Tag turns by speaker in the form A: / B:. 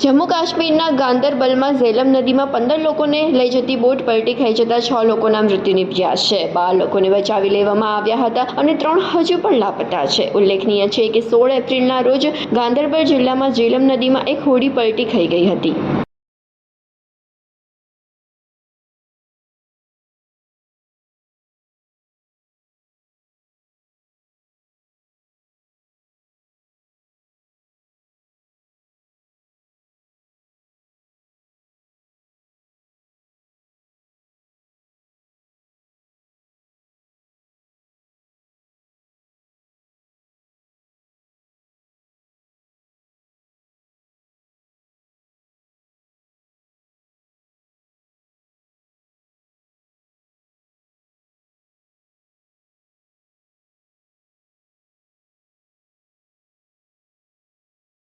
A: જમ્મુ કાશ્મીરના ગાંદરબલમાં ઝેલમ નદીમાં પંદર લોકોને લઈ જતી બોટ પલટી ખાઈ જતા છ લોકોના મૃત્યુ નિપજ્યા છે. બાર લોકોને બચાવી લેવામાં આવ્યા હતા અને ત્રણ હજુ પણ લાપતા છે. ઉલ્લેખનીય છે કે સોળ એપ્રિલના રોજ ગાંદરબલ જિલ્લામાં ઝેલમ નદીમાં એક હોડી પલટી ખાઈ ગઈ હતી.